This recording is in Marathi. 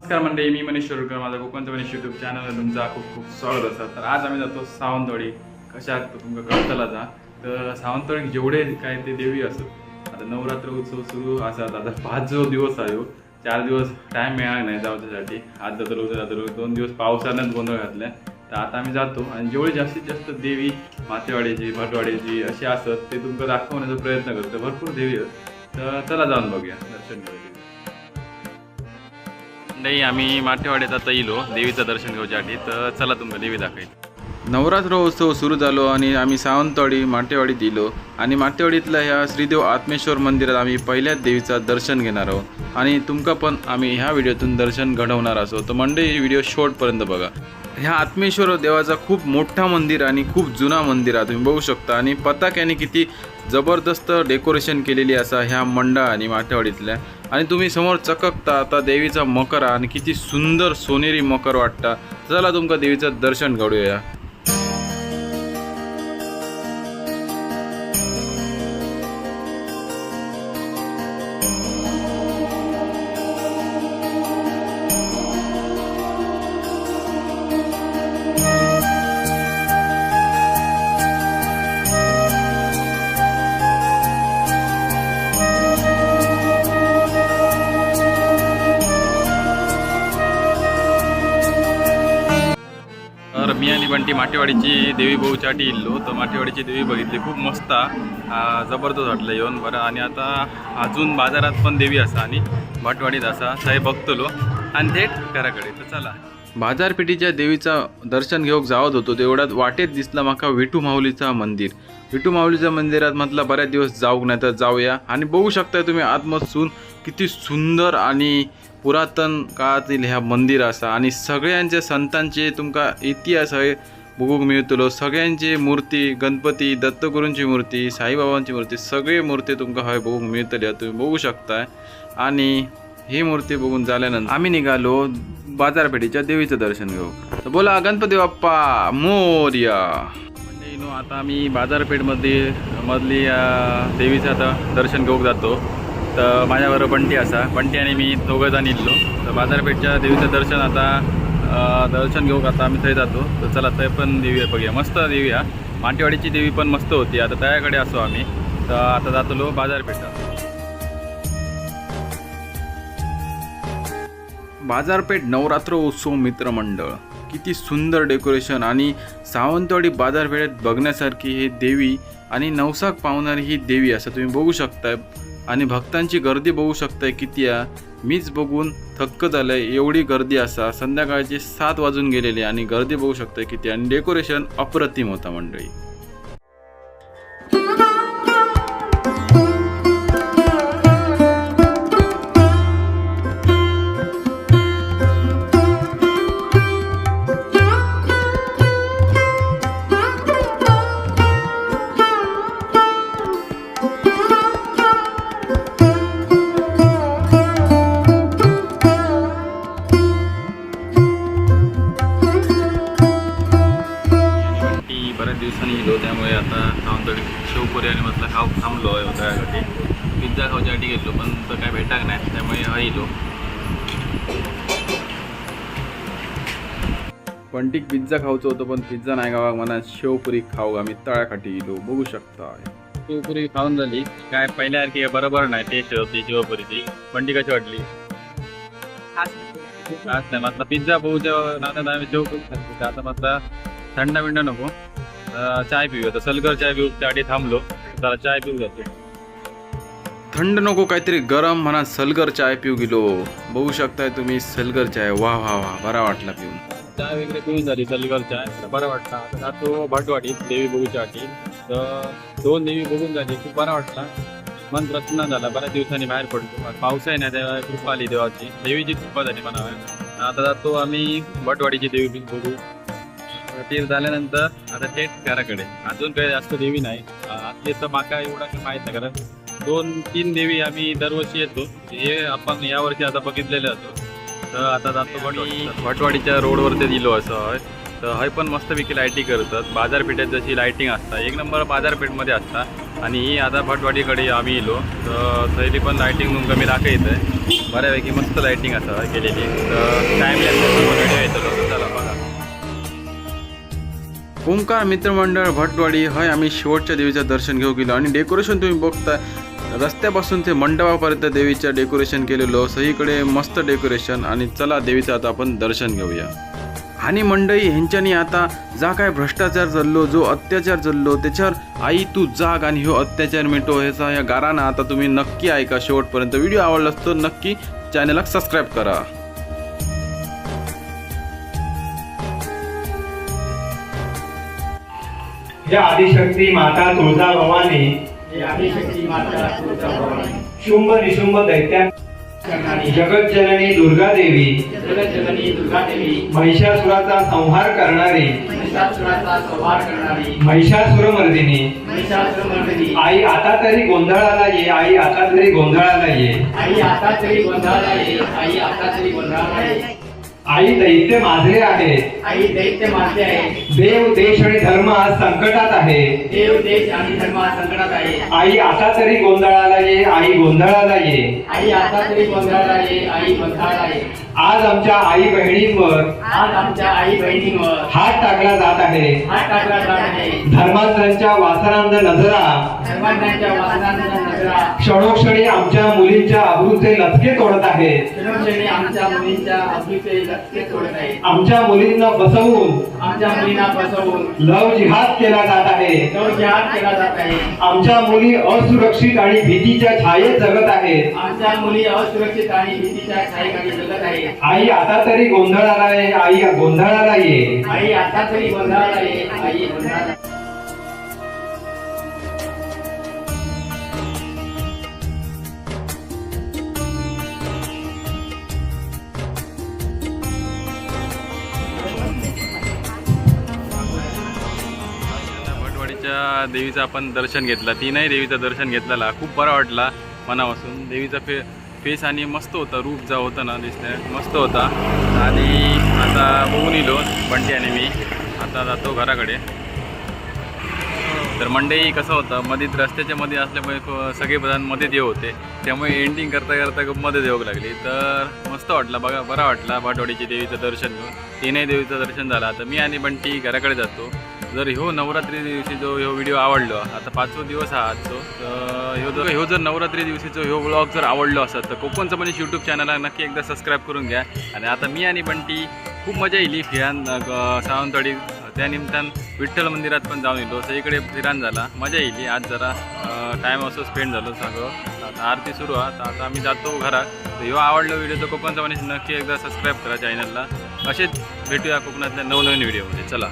नमस्कार मंडळी मी मनीष शिरोडकर माझा कोकणचं मनीष युट्यूब चॅनलवर तुमचा खूप खूप स्वागत असा तर आज आम्ही जातो सावंतवाडी. कशा तुमका कळतला जा. तर सावंतवाडी जेवढे काय ते देवी असत आता नवरात्र उत्सव सुरू असतात. आता पाच जो दिवस आहे हो, चार दिवस टाईम मिळाला नाही जाऊच्यासाठी आज जातो उद्या जातो दोन दिवस पावसानंच गोंधळ घातलाय. तर आता आम्ही जातो आणि जेवढे जास्तीत जास्त देवी मातेवाडीची भटवाडीची अशी असत ते तुमका दाखवण्याचा प्रयत्न करतो. भरपूर देवी आहेत. तर चला जाऊन बघूया दर्शन घेऊया नाही आम्ही माठेवाड्यात आता येलो देवीचं दर्शन घेऊच्यासाठी तर चला तुमका देवी दाखवेल नवरात्र उत्सव सुरू झालो आणि आम्ही सावंतवाडी माटेवाडीत दिलो. आणि माटेवाडीतल्या ह्या श्रीदेव आत्मेश्वर मंदिरात आम्ही पहिल्याच देवीचा दर्शन घेणार आहोत. आणि तुमका पण आम्ही ह्या व्हिडिओतून दर्शन घडवणार असो तर मंडळी व्हिडिओ शॉर्टपर्यंत बघा. ह्या आत्मेश्वर देवाचा खूप मोठा मंदिर आणि खूप जुना मंदिर आहे तुम्ही बघू शकता. आणि पताक किती जबरदस्त डेकोरेशन केलेली असा ह्या मंडळ आणि माठेवाडीतल्या आणि तुम्ही समोर चककता आता देवीचा मकर आणि किती सुंदर सोनेरी मकर वाटता. चला तुमका देवीचं दर्शन घडूया मी आणि बंटी माटेवाडीची देवी बघूच्यासाठी इल्लो तर माटेवाडीची देवी बघितली. खूप मस्त जबरदस्त वाटलं येऊन बरं. आणि आता अजून बाजारात पण देवी असा आणि भाटवाडीत असा. थंय बघतलो. आणि थेट घराकडे. तर चला. बाजारपेठीच्या देवीचा दर्शन घेऊक जावत होतो. तेवढ्यात वाटेत दिसला माका विठू माऊलीचा मंदिर. विठू माऊलीच्या मंदिरात म्हटलं बऱ्याच दिवस जाऊक नाही तर जाऊया. आणि बघू शकताय तुम्ही आतमधून किती सुंदर आणि पुरातन काळातील ह्या मंदिर असा आणि सगळ्यांच्या संतांचे तुमका इतिहास आहे बघूक मिळतलो. सगळ्यांची मूर्ती गणपती दत्तगुरूंची मूर्ती साईबाबांची मूर्ती सगळे मूर्ती तुमका हय बघूक मिळतल्या तुम्ही बघू शकताय. आणि ही मूर्ती बघून झाल्यानंतर आम्ही निघालो बाजारपेठेच्या देवीचं दर्शन घेऊ तर बोला गणपती बाप्पा मोर्या. म्हणजे नो आता आम्ही बाजारपेठमध्ये मधली देवीचं आता दर्शन घेऊक जातो. तर माझ्याबरोबर बंटी असा. बंटी आणि मी दोघं जण इल्लो. तर बाजारपेठच्या देवीचं दर्शन आता दर्शन घेऊ आता आम्ही थंय जातो. तर चला थंय पण देवी बघूया. मस्त देवी हा मांटेवाडीची देवी पण मस्त होती. आता त्याकडे असो आम्ही. तर आता जातलो बाजारपेठा बाजारपेठ नवरात्र उत्सव मित्रमंडळ किती सुंदर डेकोरेशन आणि सावंतवाडी बाजारपेठेत बघण्यासारखी ही देवी आणि नवसाक पावणारी ही देवी असं तुम्ही बघू शकता आणि भक्तांची गर्दी बघू शकताय किती मीच बघून थक्क झालंय एवढी गर्दी असा. संध्याकाळचे सात वाजून गेलेली आणि गर्दी बघू शकताय किती आणि डेकोरेशन अप्रतिम होता मंडळी. दिवसांनी गेलो त्यामुळे आता सावंतवाडी शेवपुरी आणि म्हटलं खाऊ थांबलो आहे यासाठी पिझ्झा खाऊच्यासाठी गेलो पण तर काय भेटाक नाही त्यामुळे हा येलो पंटीक पिझ्झा खाऊचं होतं पण पिझ्झा नाही गावा म्हणा शेवपुरी खाऊ आम्ही तळ्याकाठी गेलो बघू शकता. शेवपुरी खाऊन झाली. काय पहिल्यासारखी बरोबर नाही टेस्ट होती शेवपुरीची पंटी कशी वाटली? नाही पिझ्झा पोहच्या नात्यात शेवपुरी आता मात्र थंड बिंड नको. चाय पिऊया. तर सलगर चाय पिऊ त्यासाठी थांबलो. जरा चाय पिऊ जातो थंड नको काहीतरी गरम म्हणा सलगर चाय पिऊ गेलो. बघू शकताय तुम्ही सलगर चाय. वा वा वा बरा वाटला पिऊन. चाय वगैरे पिऊन झाली सलगर चाय. बरं वाटला. आता जातो भटवाडीत देवी बघूच्यासाठी तर दोन देवी बघून झाली खूप बरा वाटला. मन प्रसन्न झाला. बऱ्याच दिवसांनी बाहेर पडतो पाऊस आहे ना तेव्हा कृपा आली देवाची. देवीची कृपा झाली म्हणावं आता जातो आम्ही भटवाडीची देवी बघू. ते झाल्यानंतर आता थेट घराकडे अजून काही जास्त देवी नाही. आतली तर माका एवढा काही माहीत नाही कारण दोन तीन देवी आम्ही दरवर्षी येतो. हे आपण यावर्षी आता बघितलेले होतो. तर आता जातो भटवाडी. भटवाडीच्या रोडवरती दिलो असं तर हय पण मस्तपैकी लायटिंग करतात. बाजारपेठेत जशी लायटिंग असता एक नंबर बाजारपेठमध्ये असता. आणि आता भटवाडीकडे आम्ही येलो. तर थंयली पण लायटिंग तुमका मी दाखयत आहे बऱ्यापैकी मस्त लायटिंग असा केलेली. तर टाईम व्हिडिओ येतलो तर चला. ओंकार मित्रमंडळ भटवाडी हय आम्ही शेवटच्या देवीचं दर्शन घेऊ गेलो आणि डेकोरेशन तुम्ही बघताय रस्त्यापासून ते मंडपापर्यंत देवीचं डेकोरेशन केलेलं सगळीकडे मस्त डेकोरेशन आणि चला देवीचं आता आपण दर्शन घेऊया. आणि मंडळी ह्यांच्यानी आता जा काय भ्रष्टाचार चाललो जो अत्याचार चाललो त्याच्यावर आई तू जाग आणि ह्यो अत्याचार मिटो ह्याचा या गारानं आता तुम्ही नक्की ऐका. शेवटपर्यंत व्हिडिओ आवडला तर नक्की चॅनलला सबस्क्राईब करा. या आदिशक्ती माता तुळजा भवानी शुंभ निशुंभ दैत्या जगत जननी दुर्गा देवी महिषासुराचा संहार करणारी महिषासुरमर्दिनी महिषासुरमर्दिनी आई आता तरी गोंधळाला ये आई आता तरी गोंधळाला ये. आई आता तरी गोंधळाला ये आई आता तरी गोंधळाला ये. आई दैत्य माजरे आहे. आई दैत्य मारते आहे. देव देश आणि धर्म आज संकटात आहे. देव देश आणि धर्म हा संकटात आहे. आई आता तरी गोंधळाला ये आई गोंधळाला ये. आई आता तरी गोंधळाला ये आई गोंधळाला ये. आज आमच्या आई बहिणींवर आज आमच्या आई बहिणींवर हात टाकला जात आहे. हात टाकला जात आहे. धर्मांतरांच्या वासनांद नजरा. धर्मांच्या वासनांचा नजरा. क्षणोक्षणी आमच्या मुलींच्या अब्रूचे लचके तोडत आहेत क्षणोक्षणी आमच्या मुलींच्या आहे आमच्या मुलींना बसवून आमच्या मुलींना बसवून. लव जिहाद केला जात आहे. तो जहाद केला जात आहे. आमच्या मुली असुरक्षित आणि भीतीच्या छायेत जगत आहेत. आमच्या मुली असुरक्षित आणि भीतीच्या छायेखाली जगत आहे. आई आता तरी गोंधळाला ये आई गोंधळाला ये आई आता तरी गोंधळाला आहे. आई गोंधळाला देवीचं आपण दर्शन घेतलं. तीनही देवीचं दर्शन घेतलेला. खूप बरा वाटला मनापासून. देवीचा फे फेस आणि मस्त होता. रूप जा होता ना दिसतंय. मस्त होता. आणि आता बघून येलो हो, बंटी आणि मी. आता जातो घराकडे. तर मंडई कसं होतं? मध्ये रस्त्याच्या मध्ये असल्यामुळे सगळे प्रधानमध्ये देव होते. त्यामुळे एंडिंग करता करता खूप मध्ये देऊ लागली. तर मस्त वाटला. बघा बरा वाटला. भाटवाडीची देवीचं दर्शन घेऊन. तीनही देवीचं दर्शन झालं. आता मी आणि बंटी घराकडे जातो. जर ह्यो नवरात्री दिवशी जो ह्यो व्हिडिओ आवडलो आता पाचवो दिवस हा आजचो तर ह्यो जर ह्यो जर नवरात्री दिवशीचो ह्यो ब्लॉग जर आवडलो असत तर कोकणचं पण यूट्यूब चॅनलला नक्की एकदा सबस्क्राईब करून घ्या. आणि आता मी आणि बंटी खूप मजा येईल फिरान सावंतवाडी त्या निमित्तान विठ्ठल मंदिरात पण जाऊन येतो. इकडे फिरान झाला. मजा येईल. आज जरा टाईम असं स्पेंड झालो सगळं. आता आरती सुरू आहे आता आम्ही जातो घरात. तर ह्यो आवडलो व्हिडिओ तर कोकणचा म्हणजे नक्की एकदा सबस्क्राईब करा चॅनलला असेच भेटूया कोकणातल्या नवनवीन व्हिडिओमध्ये चला.